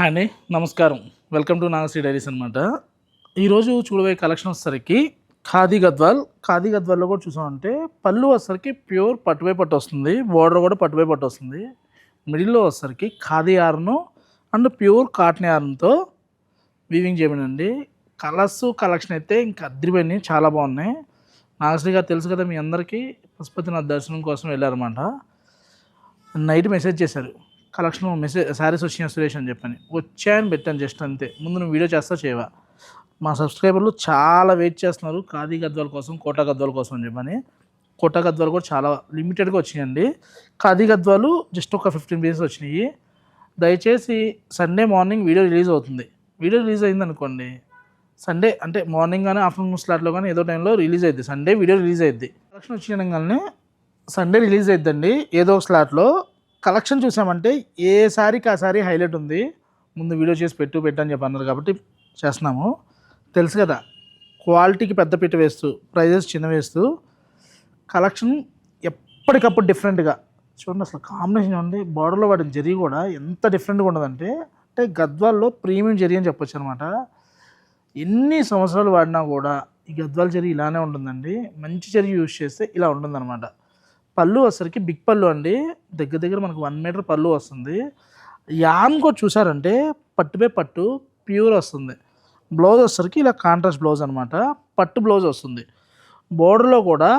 Hi అండి నమస్కారం. Welcome to Nagasri diaries అనమాట ఈరోజు చూడబోయే కలెక్షన్ వచ్చేసరికి ఖాదీ గద్వాల్. ఖాదీ గద్వాల్లో కూడా చూసామంటే పళ్ళు వచ్చేసరికి ప్యూర్ పట్టుపై పట్టు వస్తుంది. బోర్డర్ కూడా పట్టుపై పట్టు వస్తుంది. మిడిల్లో వచ్చేసరికి ఖాదీ ఆర్ను అండ్ ప్యూర్ కాటన్ ఆర్న్తో వీవింగ్ చేయమనండి కలర్స్ కలెక్షన్ అయితే ఇంకా అద్దరిపోయినాయి చాలా బాగున్నాయి. నాగశ్రీ గారు తెలుసు కదా మీ అందరికీ పశుపతినాథ్ దర్శనం కోసం వెళ్ళారన్నమాట. నైట్ మెసేజ్ చేశారు. కలెక్షన్ మెసేజ్ శారీస్ వచ్చిన సురేష్ అని చెప్పని. వచ్చాయని పెట్టాను జస్ట్ అంతే. ముందు నువ్వు వీడియో చేస్తా చేయవా? మా సబ్స్క్రైబర్లు చాలా వెయిట్ చేస్తున్నారు. ఖాదీ గద్వాల కోసం కోటా గద్వాల కోసం అని చెప్పని. కోటా గద్వాలు కూడా చాలా లిమిటెడ్గా వచ్చినాయండి. ఖాదీ గద్వాలు జస్ట్ ఒక ఫిఫ్టీన్ పీసెస్ వచ్చినాయి. దయచేసి సండే మార్నింగ్ వీడియో రిలీజ్ అవుతుంది. వీడియో రిలీజ్ అయింది అనుకోండి. సండే అంటే మార్నింగ్ కానీ ఆఫ్టర్నూన్ స్లాట్లో కానీ ఏదో టైంలో రిలీజ్ అయింది సండే వీడియో రిలీజ్ అయింది కలెక్షన్ వచ్చినగానే సండే రిలీజ్ అయిద్దండి. ఏదో ఒక స్లాట్లో కలెక్షన్ చూసామంటే ఏ సారీకి ఆ సారీ హైలైట్ ఉంది? ముందు వీడియో చేసి పెట్టు పెట్టు అని చెప్పి అన్నారు కాబట్టి చేస్తున్నాము. తెలుసు కదా క్వాలిటీకి పెద్ద పీట వేస్తూ ప్రైజెస్ చిన్న వేస్తూ కలెక్షన్ ఎప్పటికప్పుడు డిఫరెంట్గా. చూడండి అసలు కాంబినేషన్ ఉంది. బార్డర్లో వాడిన జరీ కూడా ఎంత డిఫరెంట్గా ఉండదంటే అంటే గద్వాల్లో ప్రీమియం జరీ అని చెప్పొచ్చు అనమాట ఎన్ని సంవత్సరాలు వాడినా కూడా ఈ గద్వాల జరీ ఇలానే ఉంటుందండి. మంచి జరీ యూజ్ చేస్తే ఇలా ఉంటుందన్నమాట. పళ్ళు వచ్చరికి బిగ్ పళ్ళు అండి. దగ్గర దగ్గర మనకు వన్ మీటర్ పళ్ళు వస్తుంది. యాన్ కూడా చూసారంటే పట్టుపై పట్టు ప్యూర్ వస్తుంది. బ్లౌజ్ వచ్చరికి ఇలా కాంట్రాస్ట్ బ్లౌజ్ అనమాట పట్టు బ్లౌజ్ వస్తుంది. బోర్డర్లో కూడా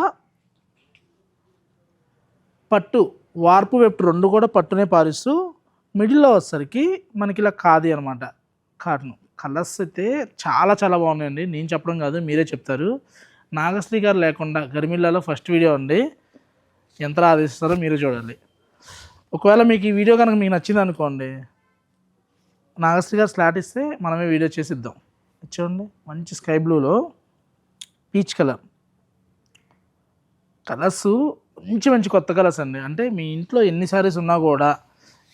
పట్టు వార్పు వెప్పు రెండు కూడా పట్టునే పారిస్తూ మిడిల్లో వచ్చేసరికి మనకి ఇలా కాది అనమాట కాటన్ కలర్స్ అయితే చాలా చాలా బాగున్నాయండి. నేను చెప్పడం కాదు మీరే చెప్తారు. నాగశ్రీ గారు లేకుండా గర్మిల్లాలో ఫస్ట్ వీడియో అండి. ఎంత ఆదేశిస్తారో మీరే చూడాలి. ఒకవేళ మీకు ఈ వీడియో కనుక మీకు నచ్చింది అనుకోండి నాగశ్రీ గారు స్లాట్ ఇస్తే మనమే వీడియో చేసి ఇద్దాం చూడండి మంచి స్కై బ్లూలో పీచ్ కలర్. కలర్స్ మంచి మంచి కొత్త కలర్స్ అండి. అంటే మీ ఇంట్లో ఎన్ని సారీస్ ఉన్నా కూడా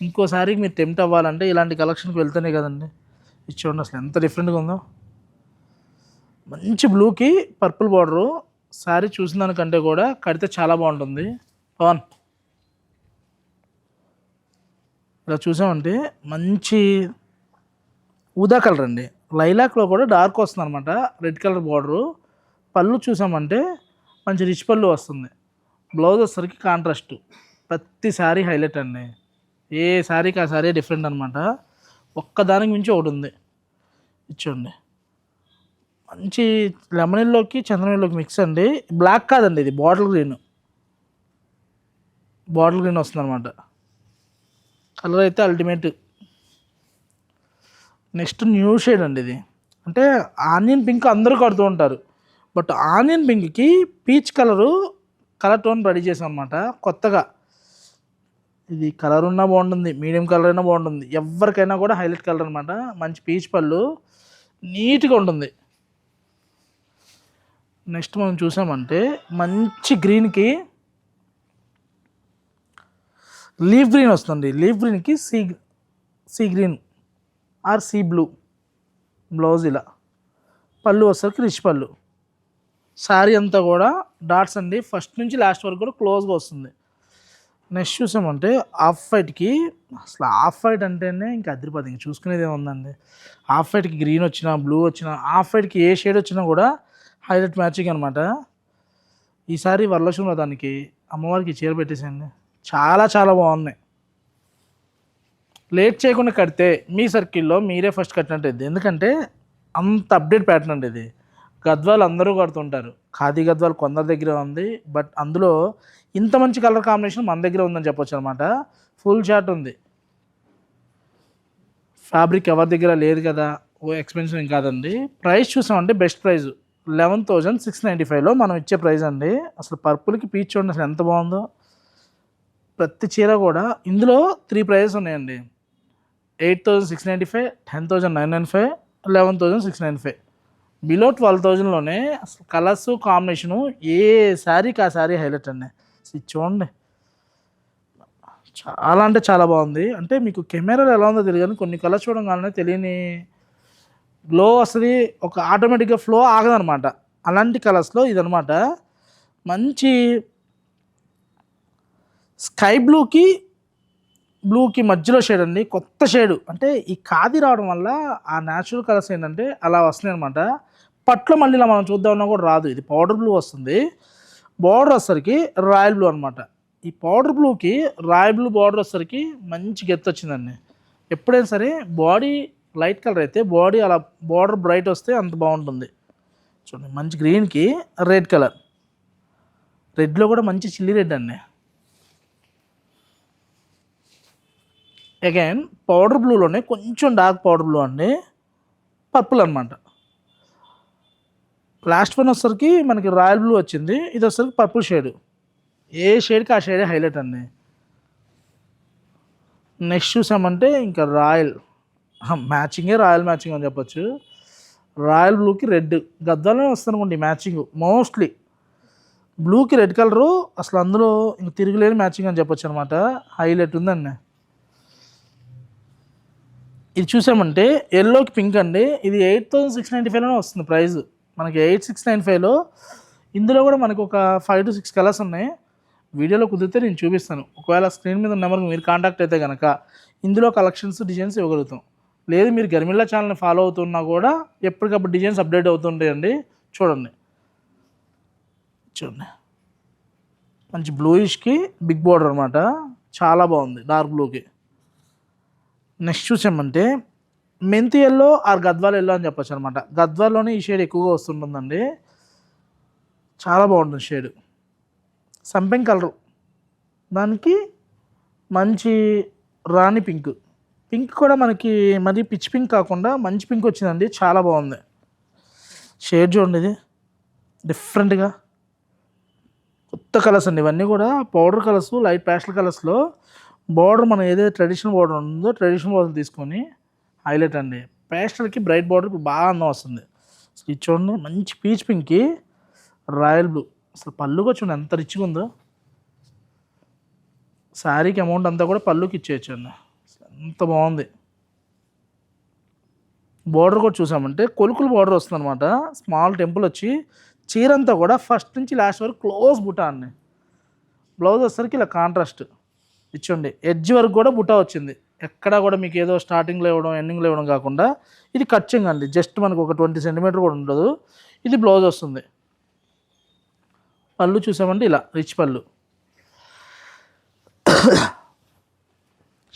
ఇంకోసారి మీరు టెంప్ట్ అవ్వాలంటే ఇలాంటి కలెక్షన్కి వెళ్తేనే కదండి. ఇది చూడండి అసలు ఎంత డిఫరెంట్గా ఉందో. మంచి బ్లూకి పర్పుల్ బార్డరు శారీ చూసిన దానికంటే కూడా కడితే చాలా బాగుంటుంది. పవన్ ఇలా చూసామంటే మంచి ఊదా కలర్ అండి. లైలాక్లో కూడా డార్క్ వస్తుంది అనమాట రెడ్ కలర్ బార్డరు పళ్ళు చూసామంటే మంచి రిచ్ పళ్ళు వస్తుంది. బ్లౌజ్ వచ్చేసరికి కాంట్రాస్ట్ ప్రతి సారీ హైలైట్ అండి. ఏ శారీకి ఆ శారీ డిఫరెంట్ అనమాట ఒక్కదానికి మించి ఒకటి ఉంది. ఇచ్చోండి మంచి లెమనీలోకి ఎల్లోకి మిక్స్ అండి. బ్లాక్ కాదండి ఇది బాటిల్ గ్రీన్ బాటిల్ గ్రీన్ వస్తుంది అనమాట కలర్ అయితే అల్టిమేట్ నెక్స్ట్ న్యూ షేడ్ అండి ఇది. అంటే ఆనియన్ పింక్ అందరూ కడుతూ ఉంటారు. బట్ ఆనియన్ పింక్కి peach colour colour tone ready చేసాం అనమాట కొత్తగా. ఇది కలర్ ఉన్నా బాగుంటుంది మీడియం కలర్ అయినా బాగుంటుంది. ఎవరికైనా కూడా హైలైట్ కలర్ అనమాట మంచి పీచ్ పళ్ళు నీట్గా ఉంటుంది. నెక్స్ట్ మనం చూసామంటే మంచి గ్రీన్కి లీఫ్ గ్రీన్ వస్తుంది. లీఫ్ గ్రీన్కి sea sea green or sea blue blouse ఇలా. పళ్ళు వస్తారు రిచ్ పళ్ళు. శారీ అంతా కూడా డాట్స్ అండి. ఫస్ట్ నుంచి లాస్ట్ వరకు కూడా క్లోజ్గా వస్తుంది. నెక్స్ట్ చూసామంటే ఆఫ్ వైట్కి అసలు ఆఫ్ వైట్ అంటేనే ఇంకా అదిరిపోతుంది ఇంక చూసుకునేది ఏముందండి. ఆఫ్ వైట్కి గ్రీన్ వచ్చినా బ్లూ వచ్చినా ఆఫ్ వైట్కి ఏ షేడ్ వచ్చినా కూడా హైలైట్ మ్యాచింగ్ అనమాట ఈసారి వరలక్ష్మి దానికి అమ్మవారికి చీర పెట్టేసేయండి. చాలా చాలా బాగున్నాయి. లేట్ చేయకుండా కడితే మీ సర్కిల్లో మీరే ఫస్ట్ కట్టినట్టు ఎందుకంటే అంత అప్డేట్ ప్యాటర్న్ అండి ఇది. గద్వాలు అందరూ కడుతుంటారు. ఖాదీ గద్వాలు కొందరి దగ్గర ఉంది. బట్ అందులో ఇంత మంచి కలర్ కాంబినేషన్ మన దగ్గర ఉందని చెప్పొచ్చు అనమాట ఫుల్ షార్ట్ ఉంది. ఫ్యాబ్రిక్ ఎవరి దగ్గర లేదు కదా ఓ ఎక్స్పెన్సివ్ కాదండి. ప్రైస్ చూసామంటే best price. Eleven thousand six ninety ఫైవ్లో మనం ఇచ్చే ప్రైస్ అండి. అసలు పర్పుల్కి పీచ్ చూడండి అసలు ఎంత బాగుందో. ప్రతి చీర కూడా ఇందులో త్రీ ప్రైజెస్ ఉన్నాయండి. Eight thousand six ninety five ten thousand nine nine five eleven thousand six nine five below twelve థౌజండ్లోనే అసలు కలర్స్ కాంబినేషను ఏ శారీకి ఆ శారీ హైలైట్ అండి. చూడండి. చాలా అంటే చాలా బాగుంది. అంటే మీకు కెమెరాలో ఎలా ఉందో తెలియదు కానీ కొన్ని కలర్స్ చూడడం కానీ తెలియని గ్లో వస్తుంది. ఒక ఆటోమేటిక్గా ఫ్లో ఆగదనమాట అలాంటి కలర్స్లో ఇదనమాట మంచి స్కై బ్లూకి బ్లూకి మధ్యలో షేడ్ అండి. కొత్త షేడు అంటే ఈ ఖాదీ రావడం వల్ల ఆ న్యాచురల్ కలర్స్ ఏంటంటే అలా వస్తున్నాయి అనమాట పట్లో మళ్ళీ ఇలా మనం చూద్దామన్నా కూడా రాదు. ఇది పౌడర్ బ్లూ వస్తుంది. బార్డర్ వచ్చేసరికి రాయల్ బ్లూ అనమాట ఈ పౌడర్ బ్లూకి రాయల్ బ్లూ బార్డర్ వచ్చేసరికి మంచి గెత్తు వచ్చిందండి. ఎప్పుడైనా సరే బాడీ లైట్ కలర్ అయితే బాడీ అలా బార్డర్ బ్రైట్ వస్తే అంత బాగుంటుంది. చూడండి మంచి గ్రీన్కి రెడ్ కలర్ రెడ్లో కూడా మంచి చిల్లీ రెడ్ అండి. అగైన్ పౌడర్ బ్లూలోనే కొంచెం డార్క్ పౌడర్ బ్లూ అండి. పర్పుల్ అనమాట లాస్ట్ వన్ వచ్చేసరికి మనకి రాయల్ బ్లూ వచ్చింది. ఇది వచ్చేసరికి పర్పుల్ షేడ్ ఏ షేడ్కి ఆ షేడే హైలైట్ అండి? నెక్స్ట్ చూసామంటే ఇంకా రాయల్ మ్యాచింగే రాయల్ మ్యాచింగ్ అని చెప్పొచ్చు. రాయల్ బ్లూకి రెడ్ గద్దాలనే వస్తుంది మ్యాచింగ్ మోస్ట్లీ బ్లూకి రెడ్ కలరు అసలు అందులో ఇంక తిరుగులేని మ్యాచింగ్ అని చెప్పొచ్చు అనమాట హైలైట్ ఉందండి. ఇది చూసామంటే ఎల్లోకి పింక్ అండి. ఇది ఎయిట్ థౌసండ్ సిక్స్ నైంటీ ఫైవ్లోనే వస్తుంది ప్రైస్. మనకి ఎయిట్ సిక్స్ నైన్ ఫైవ్లో ఇందులో కూడా మనకు ఒక ఫైవ్ టు సిక్స్ కలర్స్ ఉన్నాయి. వీడియోలో కుదిరితే నేను చూపిస్తాను. ఒకవేళ స్క్రీన్ మీద నెంబర్కి మీరు కాంటాక్ట్ అయితే కనుక ఇందులో కలెక్షన్స్ డిజైన్స్ ఇవ్వగలుగుతాం. లేదు మీరు గర్మిల్లా ఛానల్ని ఫాలో అవుతున్నా కూడా ఎప్పటికప్పుడు డిజైన్స్ అప్డేట్ అవుతుంటాయండి. చూడండి. చూడండి. మంచి బ్లూయిష్కి బిగ్ బోర్డర్ అనమాట చాలా బాగుంది డార్క్ బ్లూకి నెక్స్ట్ చూసామంటే మెంతి ఎల్లో ఆర్ గద్వాల్ ఎల్లో అని చెప్పొచ్చు అనమాట గద్వాల్లోనే ఈ షేడ్ ఎక్కువగా వస్తుంటుందండి. చాలా బాగుంటుంది షేడ్. సంపెంగ్ కలర్. దానికి మంచి రాణి పింక్. పింక్ కూడా మనకి మరి పిచ్ పింక్ కాకుండా మంచి పింక్ వచ్చిందండి. చాలా బాగుంది. షేడ్ చూడండి ఇది. డిఫరెంట్గా. కొత్త కలర్స్ అండి. ఇవన్నీ కూడా పౌడర్ కలర్స్ లైట్ ప్యాస్టల్ కలర్స్లో బార్డర్ మనం ఏదైతే ట్రెడిషనల్ బార్డర్ ఉందో ట్రెడిషనల్ బార్డర్ తీసుకొని హైలైట్ అండి. ప్యాస్టల్కి బ్రైట్ బార్డర్ ఇప్పుడు బాగా అందం వస్తుంది. అసలు ఇది చూడండి మంచి పీచ్ పింక్కి రాయల్ బ్లూ. అసలు పళ్ళు కూడా చూడండి ఎంత రిచ్గా ఉందో. శారీకి అమౌంట్ అంతా కూడా పళ్ళుకి ఇచ్చేయచ్చు అండి. ఎంత బాగుంది. బార్డర్ కూడా చూసామంటే కొలుకులు బార్డర్ వస్తుంది అనమాట స్మాల్ టెంపుల్ వచ్చి చీరంతా కూడా ఫస్ట్ నుంచి లాస్ట్ వరకు క్లోజ్ బుటా అండి. బ్లౌజ్ వచ్చేసరికి ఇలా కాంట్రాస్ట్. ఇచ్చండి. ఎడ్జ్ వరకు కూడా బుట్ట వచ్చింది. ఎక్కడా కూడా మీకు ఏదో స్టార్టింగ్లో ఇవ్వడం ఎండింగ్లో ఇవ్వడం కాకుండా ఇది కచ్చింగ్ అండి. జస్ట్ మనకు ఒక ట్వంటీ సెంటీమీటర్ కూడా ఉండదు. ఇది బ్లౌజ్ వస్తుంది. పళ్ళు చూసామంటే ఇలా రిచ్ పళ్ళు.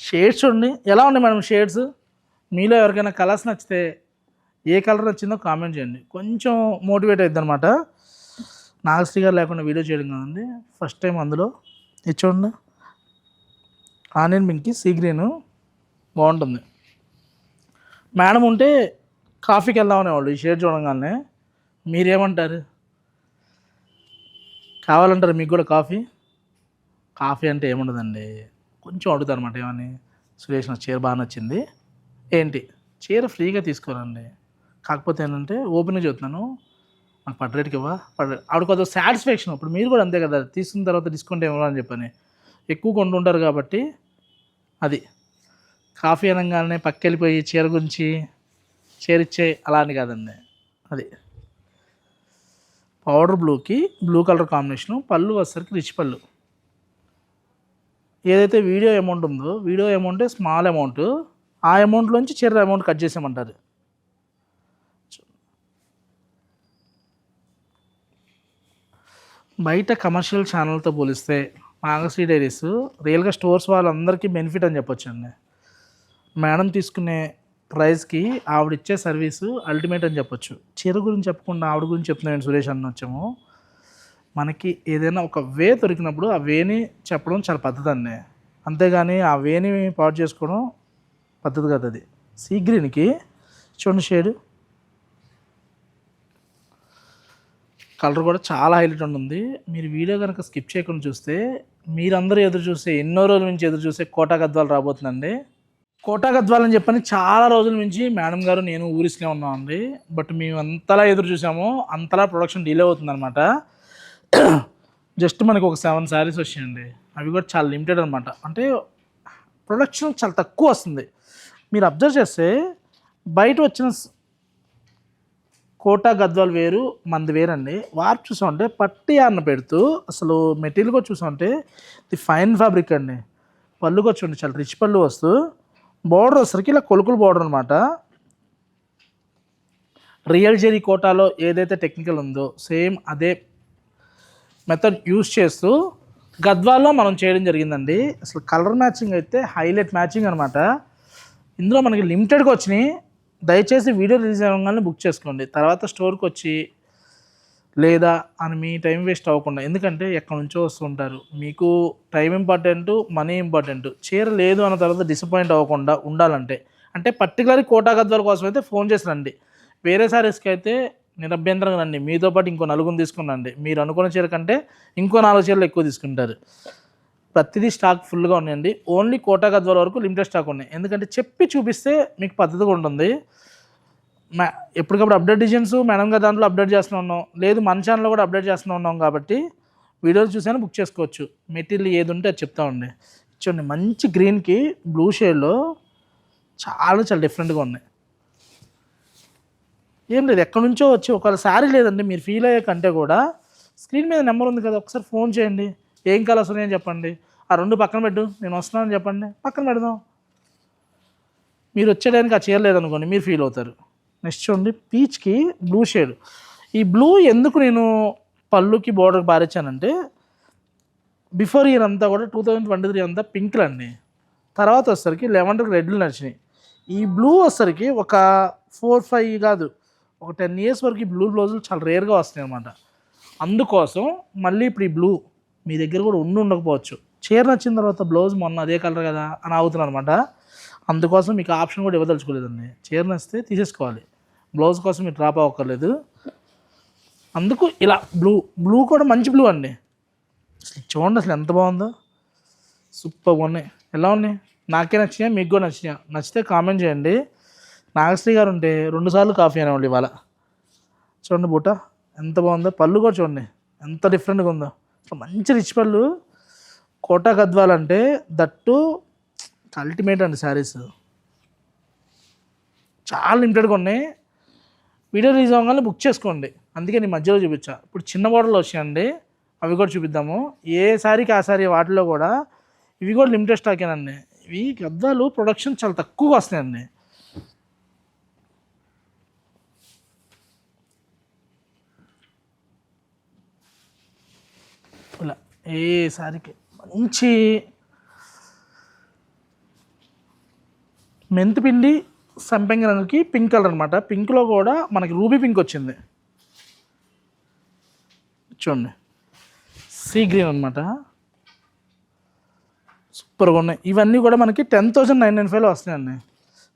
షేడ్స్ చూడండి. ఎలా ఉన్నాయి మేడం షేడ్స్ మీలో ఎవరికైనా కలర్స్ నచ్చితే ఏ కలర్ నచ్చిందో కామెంట్ చేయండి. కొంచెం మోటివేట్ అవుతుంది అనమాట నాగశ్రీ గారు లేకుండా వీడియో చేయడం కదండి. ఫస్ట్ టైం అందులో. ఇది చూడండి. ఆనియన్ పింక్కి సీ గ్రీన్. బాగుంటుంది. మేడం ఉంటే కాఫీకి వెళ్దామనేవాళ్ళు ఈ షేడ్ చూడగానే. మీరేమంటారు? కావాలంటారు మీకు కూడా కాఫీ? కాఫీ అంటే ఏముండదండి. కొంచెం అడుగుతారు అనమాట ఏమని? సురేష్ నాకు చీర బాగా నచ్చింది. ఏంటి? చీర ఫ్రీగా తీసుకోరండి కాకపోతే ఏంటంటే ఓపెన్గా చెప్తున్నాను. నాకు పడ్రేట్కి ఇవ్వ? పడ్డ ఆవిడ కొంత సాటిస్ఫాక్షన్ ఇప్పుడు మీరు కూడా అంతే కదా తీసుకున్న తర్వాత డిస్కౌంట్ ఏమో అని చెప్పని. ఎక్కువ కొంటుంటారు కాబట్టి అది. కాఫీ అనగానే పక్కెళ్ళిపోయి చీర గురించి చీరిచ్చే అలా అని కాదండి. అది. పౌడర్ బ్లూకి బ్లూ కలర్ కాంబినేషను పళ్ళు వచ్చేసరికి రిచ్ పళ్ళు. ఏదైతే వీడియో అమౌంట్ ఉందో వీడియో అమౌంటే స్మాల్ అమౌంట్. ఆ అమౌంట్లోంచి చీర అమౌంట్ కట్ చేసామంటారు బయట కమర్షియల్ ఛానల్తో పోలిస్తే మాగశ్రీ డైరీస్. రియల్గా స్టోర్స్ వాళ్ళందరికీ బెనిఫిట్ అని చెప్పొచ్చు అండి. మేడం తీసుకునే ప్రైస్కి ఆవిడ ఇచ్చే సర్వీసు అల్టిమేట్ అని చెప్పొచ్చు. చీర గురించి చెప్పకుండా ఆవిడ గురించి చెప్తున్నాను సురేష్ అన్న వచ్చాము. మనకి ఏదైనా ఒక వే దొరికినప్పుడు ఆ వేని చెప్పడం చాలా పద్ధతి అండి. అంతేగాని ఆ వేని పాడు చేసుకోవడం పద్ధతి కాదు అది. సీ గ్రీన్కి చూడండి షేడ్. కలర్ కూడా చాలా హైలైట్ ఉంటుంది మీరు వీడియో కనుక స్కిప్ చేయకుండా చూస్తే మీరందరూ ఎదురు చూసే ఎన్నో రోజుల నుంచి ఎదురు చూస్తే కోటా గద్వాలు రాబోతుందండి. కోటా గద్వాలు అని చెప్పని చాలా రోజుల నుంచి మేడం గారు నేను ఊరిస్లో ఉన్నామండి. బట్ మేము అంతలా ఎదురు చూసాము అంతలా ప్రొడక్షన్ డిలే అవుతుందన్నమాట. జస్ట్ మనకు ఒక సెవెన్ శారీస్ వచ్చాయండి. అవి కూడా చాలా లిమిటెడ్ అనమాట అంటే ప్రొడక్షన్ చాలా తక్కువ వస్తుంది. మీరు అబ్జర్వ్ చేస్తే బయట వచ్చిన కోటా గద్వాల్ వేరు మంది వేరండి. వార్ప్ చూసామంటే పట్టి అన్న పెడుతూ అసలు మెటీరియల్ కూడా చూసామంటే ఇది ఫైన్ ఫ్యాబ్రిక్ అండి. పళ్ళుకి వచ్చి చాలా రిచ్ పళ్ళు వస్తూ. బోర్డర్ వచ్చరికి ఇలా కొలుకులు బోర్డర్ అనమాట రియల్ జెరీ కోటాలో ఏదైతే టెక్నికల్ ఉందో సేమ్ అదే మెథడ్ యూస్ చేస్తూ గద్వాల్లో మనం చేయడం జరిగిందండి. అసలు కలర్ మ్యాచింగ్ అయితే హైలైట్ మ్యాచింగ్ అనమాట ఇందులో మనకి లిమిటెడ్గా వచ్చినాయి. దయచేసి వీడియో రిలీజ్ అవ్వగానే బుక్ చేసుకోండి. తర్వాత స్టోర్కి వచ్చి లేదా అని మీ టైం వేస్ట్ అవ్వకుండా ఎందుకంటే ఎక్కడి నుంచో వస్తుంటారు మీకు టైం ఇంపార్టెంట్ మనీ ఇంపార్టెంట్ చీర లేదు అన్న తర్వాత డిసప్పాయింట్ అవ్వకుండా ఉండాలంటే. అంటే పర్టికులర్ కోటా గద్వాల కోసం అయితే ఫోన్ చేసి రండి. వేరే సారీస్కి అయితే నిరభ్యంతరంగా రండి. మీతో పాటు ఇంకో నలుగురు తీసుకునండి మీరు అనుకున్న చీర కంటే ఇంకో నాలుగు చీరలు ఎక్కువ తీసుకుంటారు. ప్రతిదీ స్టాక్ ఫుల్గా ఉన్నాయండి. ఓన్లీ కోటా గద్వాల వరకు లిమిటెడ్ స్టాక్ ఉన్నాయి. ఎందుకంటే చెప్పి చూపిస్తే మీకు పద్ధతిగా ఉంటుంది. మ్యా ఎప్పటికప్పుడు అప్డేట్ డిజైన్స్ మేడం గారి దాంట్లో అప్డేట్ చేస్తూ ఉన్నాం. లేదు మన ఛానల్లో కూడా అప్డేట్ చేస్తూ ఉన్నాం కాబట్టి వీడియోలు చూసాను బుక్ చేసుకోవచ్చు. మెటీరియల్ ఏది ఉంటే అది చెప్తా ఉండే. చూడండి మంచి గ్రీన్కి బ్లూ షేడ్లో చాలా చాలా డిఫరెంట్గా ఉన్నాయి. ఏం లేదు ఎక్కడి నుంచో వచ్చి ఒకవేళ శారీ లేదండి మీరు ఫీల్ అయ్యే కంటే కూడా స్క్రీన్ మీద నెంబర్ ఉంది కదా ఒకసారి ఫోన్ చేయండి. ఏం కలర్స్ ఉన్నాయని చెప్పండి. ఆ రెండు పక్కన పెట్టు నేను వస్తున్నానని చెప్పండి. పక్కన పెడదాం. మీరు వచ్చేయడానికి ఆ చీర లేదనుకోండి మీరు ఫీల్ అవుతారు. నెక్స్ట్ చూడండి పీచ్కి బ్లూ షేడ్ ఈ బ్లూ ఎందుకు నేను పళ్ళుకి బోర్డర్ పారించానంటే బిఫోర్ ఇయర్ అంతా కూడా టూ థౌజండ్ ట్వంటీ త్రీ అంతా పింక్లు అండి. తర్వాత వచ్చేసరికి లెవెన్కి రెడ్లు నచ్చినాయి. ఈ బ్లూ వచ్చేసరికి ఒక ఫోర్ ఫైవ్ కాదు ఒక టెన్ ఇయర్స్ వరకు ఈ బ్లూ బ్లౌజులు చాలా రేర్గా వస్తాయి అనమాట అందుకోసం మళ్ళీ ఇప్పుడు ఈ బ్లూ మీ దగ్గర కూడా ఉండి ఉండకపోవచ్చు. చీర నచ్చిన తర్వాత బ్లౌజ్ మొన్న అదే కలర్ కదా అని ఆగుతున్నాను అనమాట అందుకోసం మీకు ఆప్షన్ కూడా ఇవ్వదలుచుకోలేదండి. చీర నచ్చితే తీసేసుకోవాలి. బ్లౌజ్ కోసం మీరు డ్రాప్ అవ్వక్కర్లేదు. అందుకు ఇలా బ్లూ బ్లూ కూడా మంచి బ్లూ అండి. అసలు చూడండి అసలు ఎంత బాగుందో. సూపర్గా ఉన్నాయి. ఎలా ఉన్నాయి? నాకే నచ్చినాయా? మీకు కూడా నచ్చినా నచ్చితే కామెంట్ చేయండి. నాగశ్రీ గారు ఉంటే రెండుసార్లు కాఫీ అనేవాళ్ళు ఇవాళ. చూడండి బూట ఎంత బాగుందో. పళ్ళు కూడా చూడండి. ఎంత డిఫరెంట్గా ఉందో. మంచి రిచ్ పళ్ళు. కోటా గద్వాలంటే దట్టు అల్టిమేట్ అండి శారీస్. చాలా లిమిటెడ్గా ఉన్నాయి. వీడియో రిలీజ్ అవ్వగానే బుక్ చేసుకోండి. అందుకే నేను మధ్యలో చూపించా. ఇప్పుడు చిన్న మోడల్ వచ్చాయండి అవి కూడా చూపిద్దాము. ఏ శారీకి ఆ సారీ వాటిలో కూడా ఇవి కూడా లిమిటెడ్ స్టాకేనండి ఇవి గద్దాలు ప్రొడక్షన్ చాలా తక్కువగా వస్తాయండి ఇలా ఏ సారికి మంచి మెంతిపిండి సంపెంగ రంగుకి పింక్ కలర్ అనమాట పింక్లో కూడా మనకి రూబీ పింక్ వచ్చింది. చూడండి. సీ గ్రీన్ అనమాట సూపర్గా ఉన్నాయి. ఇవన్నీ కూడా మనకి టెన్ థౌజండ్ నైన్ నైన్ ఫైవ్లో వస్తాయండి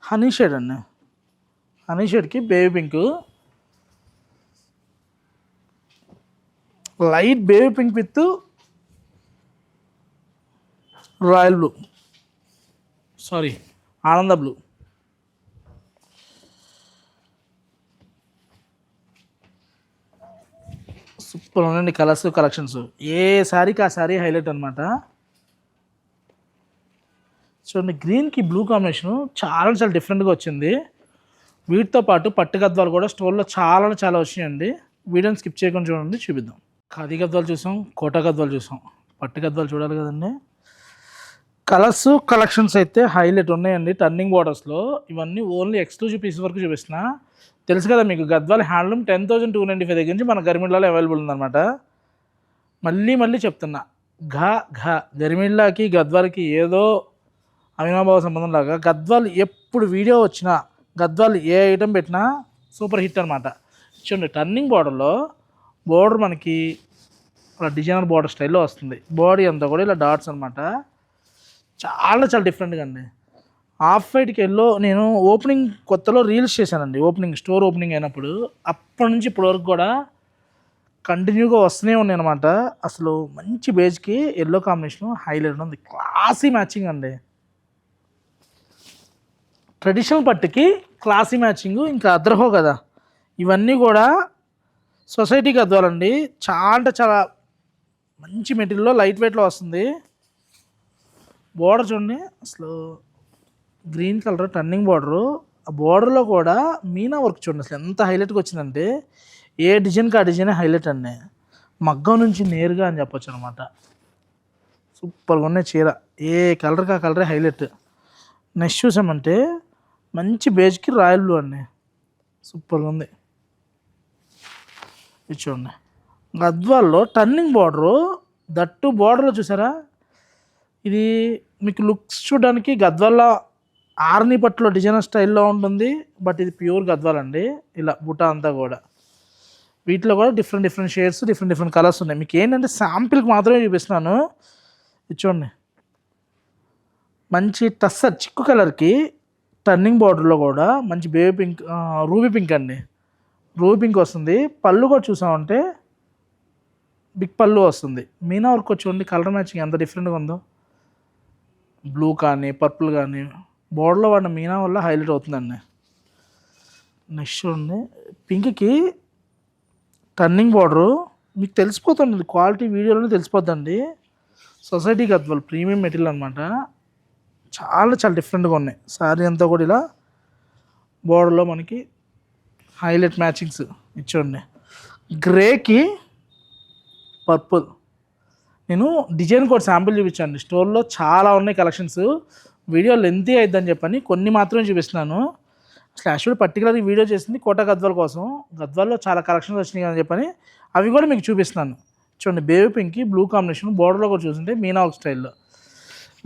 హనీ షేడ్ అండి. Honey షేడ్కి baby pink. Light baby pink with royal blue. Sorry. ఆనంద బ్లూ. సూపర్ ఉండండి కలర్స్ కలెక్షన్స్. ఏ శారీకి ఆ శారీ హైలైట్ అనమాట చూడండి గ్రీన్కి బ్లూ కాంబినేషన్ చాలా చాలా డిఫరెంట్గా వచ్చింది. వీటితో పాటు పట్టు గద్వాలు కూడా స్టోర్లో చాలా చాలా వచ్చినాయండి. వీడియోని స్కిప్ చేయకుండా చూడండి చూపిద్దాం. ఖాదీ గద్వాలు చూసాం కోట గద్వాలు చూసాం. పట్టు గద్వాలు చూడాలి కదండి. కలర్స్ కలెక్షన్స్ అయితే హైలైట్ ఉన్నాయండి. టర్నింగ్ బోర్డర్స్లో ఇవన్నీ ఓన్లీ ఎక్స్క్లూజివ్ పీస్ వరకు చూపిస్తున్నా. తెలుసు కదా మీకు Gadwal handloom ten thousand two ninety five దగ్గర నుంచి మన గరిమిళ్ళలో అవైలబుల్ ఉందన్నమాట. మళ్ళీ మళ్ళీ చెప్తున్నా ఘ ఘ గరిమిళ్ళకి గద్వాలకి ఏదో అవినాభావ సంబంధం లాగా గద్వాల్ ఎప్పుడు వీడియో వచ్చినా గద్వాల్ ఏ ఐటెం పెట్టినా సూపర్ హిట్ అనమాట చూడండి టర్నింగ్ బోర్డర్లో బోర్డర్ మనకి అలా డిజైనర్ బోర్డర్ స్టైల్లో వస్తుంది. బాడీ అంతా కూడా ఇలా డాట్స్ అనమాట చాలా చాలా డిఫరెంట్గా అండి. హాఫ్ వైట్కి వెళ్ళో నేను ఓపెనింగ్ కొత్తలో రీల్స్ చేశానండి. ఓపెనింగ్ స్టోర్ ఓపెనింగ్ అయినప్పుడు అప్పటి నుంచి ఇప్పటి వరకు కూడా కంటిన్యూగా వస్తూనే ఉన్నాయి అనమాట అసలు మంచి బేజ్కి ఎల్లో కాంబినేషన్ హైలైట్ ఉంది. క్లాసీ మ్యాచింగ్ అండి. ట్రెడిషనల్ పట్టుకి క్లాసీ మ్యాచింగ్ ఇంకా అద్రహో కదా. ఇవన్నీ కూడా సొసైటీకి అద్వాలండి చాలా అంటే చాలా మంచి మెటీరియల్లో లైట్ వెయిట్లో వస్తుంది. బోర్డర్ చూడండి. అసలు గ్రీన్ కలర్ టర్నింగ్ బార్డరు. ఆ బోర్డర్లో కూడా మీనా వర్క్ చూడండి. అసలు ఎంత హైలైట్గా వచ్చిందంటే ఏ డిజైన్కి ఆ డిజైన్ హైలైట్ అండి. మగ్గం నుంచి నేరుగా అని చెప్పొచ్చు అనమాట సూపర్గా ఉన్నాయి చీర. ఏ కలర్కి ఆ కలరే హైలైట్. నెక్స్ట్ చూసామంటే మంచి బేజ్కి రాయల్ బ్లూ అండి. సూపర్గా ఉంది. ఇది చూడండి గద్వాల్లో టర్నింగ్ బార్డరు దట్టు బార్డర్లో చూసారా? ఇది మీకు లుక్స్ చూడడానికి గద్వాల ఆర్ని పట్టులో డిజైనర్ స్టైల్లో ఉంటుంది బట్ ఇది ప్యూర్ గద్వాల్ అండి. ఇలా బుట్ట అంతా కూడా. వీటిలో కూడా different different shades different different colours ఉన్నాయి. మీకు ఏంటంటే శాంపిల్కి మాత్రమే చూపిస్తున్నాను. ఇది చూడండి మంచి టస్సర్ చిక్కు కలర్కి టర్నింగ్ బార్డర్లో కూడా మంచి బేబీ పింక్ రూబీ పింక్ అండి. రూపింగ్ వస్తుంది. పళ్ళు కూడా చూసామంటే బిగ్ పళ్ళు వస్తుంది. మీనా వర్క్ చూడండి కలర్ మ్యాచింగ్ ఎంత డిఫరెంట్గా ఉందో. బ్లూ కానీ పర్పుల్ కానీ బోర్డర్లో వాడిన మీనా వల్ల హైలైట్ అవుతుందండి. నెక్స్ట్ చూడండి. పింక్కి టర్నింగ్ బార్డరు మీకు తెలిసిపోతుంది క్వాలిటీ వీడియోలోనే తెలిసిపోద్దండి. సొసైటీ గద్వాల్ ప్రీమియం మెటీరియల్ అనమాట చాలా చాలా డిఫరెంట్గా ఉన్నాయి. శారీ అంతా కూడా ఇలా బోర్డర్లో మనకి హైలైట్ మ్యాచింగ్స్ ఇచ్చోండి గ్రేకి పర్పుల్. నేను డిజైన్ కూడా శాంపుల్ చూపించాను. స్టోర్లో చాలా ఉన్నాయి కలెక్షన్స్. వీడియో లెంతీ అయిద్దని చెప్పని కొన్ని మాత్రమే చూపిస్తున్నాను. అసలు యాక్చువల్లీ పర్టికులర్ వీడియో చేసింది కోట గద్వాల కోసం. గద్వాల్లో చాలా కలెక్షన్స్ వచ్చినాయి అని చెప్పని అవి కూడా మీకు చూపిస్తున్నాను. చూడండి బేబీ పింక్కి బ్లూ కాంబినేషన్ బోర్డర్లో కూడా చూస్తుంటే మీనా ఒక స్టైల్లో.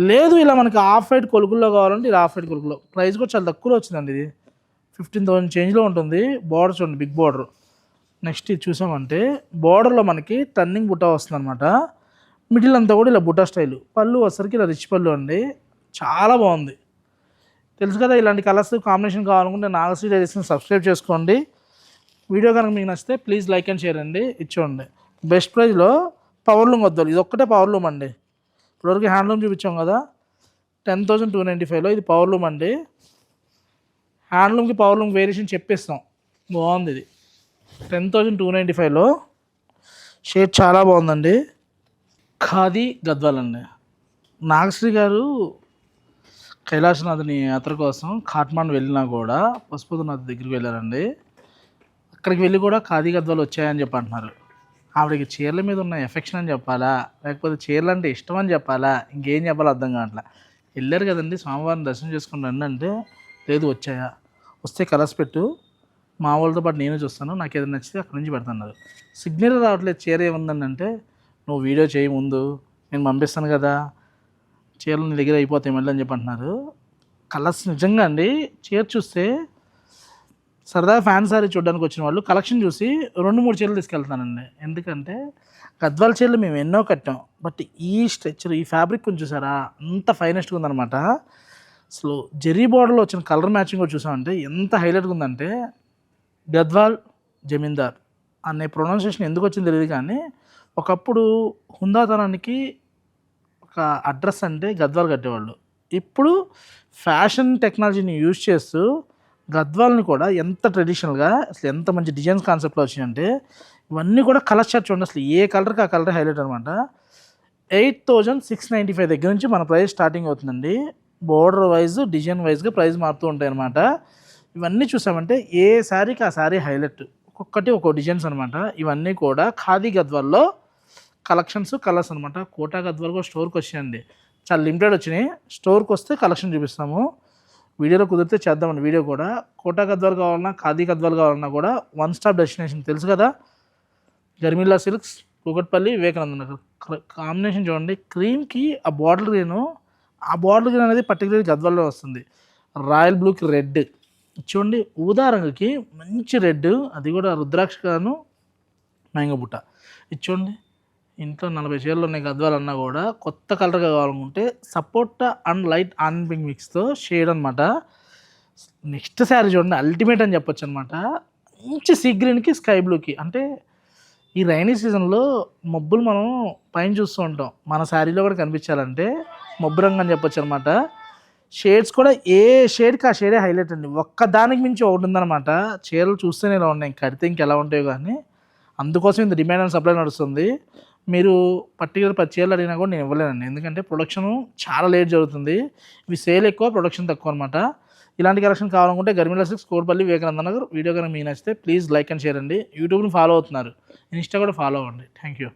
లేదు ఇలా మనకి ఆఫ్ వైట్ కొలుకుల్లో కావాలంటే ఇది ఆఫ్ వైట్ కొలుకులో ప్రైస్ కూడా చాలా తక్కువలో వచ్చిందండి ఇది. ఫిఫ్టీన్ థౌసండ్ చేంజ్లో ఉంటుంది. బార్డర్ చూడండి బిగ్ బార్డర్. నెక్స్ట్ ఇది చూసామంటే బార్డర్లో మనకి టర్నింగ్ బుటా వస్తుంది అనమాట మిడిల్ అంతా కూడా ఇలా బుట్ట స్టైల్. పళ్ళు వచ్చరికి ఇలా రిచ్ పళ్ళు అండి. చాలా బాగుంది. తెలుసు కదా ఇలాంటి కలర్స్ కాంబినేషన్ కావాలనుకుంటే నాగశ్రీ డైరీస్ని సబ్స్క్రైబ్ చేసుకోండి. వీడియో కనుక మీకు నచ్చితే ప్లీజ్ లైక్ అండ్ షేర్ అండి. ఇచ్చోండి బెస్ట్ ప్రైజ్లో పవర్ లూమ్ వద్దాలి ఇది ఒక్కటే పవర్ లూమ్ అండి. ఇప్పటివరకు హ్యాండ్లూమ్ చూపించాం కదా. టెన్ థౌజండ్ టూ నైంటీ ఫైవ్లో ఇది పవర్ లూమ్ అండి. హ్యాండ్లూమ్కి పవర్ లూమ్ వేరియేషన్ చెప్పేస్తాం. బాగుంది ఇది. టెన్ థౌజండ్ టూ నైంటీ ఫైవ్లో షేడ్ చాలా బాగుందండి. ఖాదీ గద్వాల్ అండి. నాగశ్రీ గారు కైలాసనాథుని యాత్ర కోసం ఖాట్మాండ్ వెళ్ళినా కూడా పశుపతినాథ్ దగ్గరికి వెళ్ళారండి. అక్కడికి వెళ్ళి కూడా ఖాదీ గద్వాలు వచ్చాయని చెప్పి అంటున్నారు. ఆవిడకి చీరల మీద ఉన్న ఎఫెక్షన్ అని చెప్పాలా? లేకపోతే చీరలు అంటే ఇష్టం అని చెప్పాలా? ఇంకేం చెప్పాలో అర్థం కావట్లే. వెళ్ళారు కదండి స్వామివారిని దర్శనం చేసుకుని రండి అంటే లేదు వచ్చాయా? వస్తే కలర్స్ పెట్టు. మా వాళ్ళతో పాటు నేను చూస్తాను. నాకు ఏదైనా నచ్చితే అక్కడి నుంచి పెడతాను సిగ్నల్ రావట్లేదు. చీర ఏముందని అంటే నువ్వు వీడియో చేయి ముందు. నేను పంపిస్తాను కదా. చీరలు నీ దగ్గర అయిపోతాయి మళ్ళీ అని చెప్పి అంటున్నారు. కలర్స్ నిజంగా అండి. చీర చూస్తే సరదా ఫ్యాన్ సారీ చూడడానికి వచ్చిన వాళ్ళు కలెక్షన్ చూసి రెండు మూడు చీరలు తీసుకెళ్తానండి. ఎందుకంటే గద్వాల చీరలు మేము ఎన్నో కట్టాం. బట్ ఈ స్ట్రెచర్ ఈ ఫ్యాబ్రిక్ కొంచెం చూసారా? అంత ఫైనెస్ట్గా ఉందన్నమాట. అసలు జెర్రీ బోర్డర్లో వచ్చిన కలర్ మ్యాచింగ్ కూడా చూసామంటే ఎంత హైలైట్గా ఉందంటే గద్వాల్ జమీందార్ అనే ప్రొనౌన్సియేషన్ ఎందుకు వచ్చింది తెలియదు కానీ ఒకప్పుడు హుందాతనానికి ఒక అడ్రస్ అంటే గద్వాల్ కట్టేవాళ్ళు. ఇప్పుడు ఫ్యాషన్ టెక్నాలజీని యూజ్ చేస్తూ గద్వాల్ని కూడా ఎంత ట్రెడిషనల్గా అసలు ఎంత మంచి డిజైన్స్ కాన్సెప్ట్లో వచ్చినాయంటే ఇవన్నీ కూడా కలర్ షర్ట్ చూడండి అసలు ఏ కలర్కి ఆ కలర్ హైలైట్ అనమాట eight thousand six ninety five దగ్గర నుంచి మన ప్రైస్ స్టార్టింగ్ అవుతుందండి. బోర్డర్ వైజ్ డిజైన్ వైజ్గా ప్రైస్ మారుతూ ఉంటాయి అనమాట ఇవన్నీ చూసామంటే ఏ శారీకి ఆ శారీ హైలైట్? ఒక్కొక్కటి ఒక్కో డిజైన్స్ అనమాట ఇవన్నీ కూడా ఖాదీ గద్వాల్లో కలెక్షన్స్ కలర్స్ అనమాట కోటా గద్వాల్ కూడా స్టోర్కి వచ్చాయండి. చాలా లిమిటెడ్ వచ్చినాయి. స్టోర్కి వస్తే కలెక్షన్ చూపిస్తాము. వీడియోలో కుదిరితే చేద్దామండి వీడియో కూడా. కోటా గద్వాల్ కావాలన్నా ఖాదీ గద్వాల్ కావాలన్నా కూడా వన్ స్టాప్ డెస్టినేషన్ తెలుసు కదా? గర్మిల్లా సిల్క్స్ కూకట్పల్లి వివేకానంద నగర్. కాంబినేషన్ చూడండి. క్రీమ్కి ఆ బాటిల్ గ్రీన్ ఆ బాటిల్ గ్రీన్ అనేది పర్టికులర్ గద్వాల్లో వస్తుంది. రాయల్ బ్లూకి రెడ్. చూడండి ఊదా రంగుకి మంచి రెడ్. అది కూడా రుద్రాక్ష గాను మ్యాంగో బుట్ట. ఇది చూడండి ఇంట్లో నలభై చీరలు ఉన్నాయి గద్వాలన్నా కూడా. కొత్త కలర్గా కావాలనుకుంటే సపోర్టా అండ్ లైట్ ఆన్ పింక్ మిక్స్తో షేడ్ అనమాట నెక్స్ట్ శారీ చూడండి అల్టిమేట్ అని చెప్పొచ్చు అనమాట మంచి సీ గ్రీన్కి స్కై బ్లూకి అంటే ఈ రైనీ సీజన్లో మబ్బులు మనం పైన చూస్తూ ఉంటాం. మన శారీలో కూడా కనిపించాలంటే మబ్బు అని చెప్పొచ్చు అనమాట షేడ్స్ కూడా ఏ షేడ్కి ఆ షేడే హైలైట్ అండి. ఒక్క దానికి మించి ఒకటి ఉందన్నమాట. చీరలు చూస్తేనే ఇలా ఉన్నాయి. కడితే ఇంకెలా ఉంటాయో కానీ అందుకోసం ఇంత డిమాండ్ అండ్ సప్లై నడుస్తుంది. మీరు పర్టికులర్ పది చీరలు అడిగినా కూడా నేను ఇవ్వలేనండి. ఎందుకంటే ప్రొడక్షన్ చాలా లేట్ జరుగుతుంది. ఇవి సేల్ ఎక్కువ ప్రొడక్షన్ తక్కువ అనమాట ఇలాంటి కలెక్షన్ కావాలనుకుంటే గర్మిలా సిక్స్ కోడపల్లి వివేకానంద నగర్ వీడియో కనుక మీకు నచ్చితే ప్లీజ్ లైక్ అండ్ షేర్ అండి. యూట్యూబ్ని ఫాలో అవుతున్నారు. ఇన్స్టా కూడా ఫాలో అవ్వండి. Thank you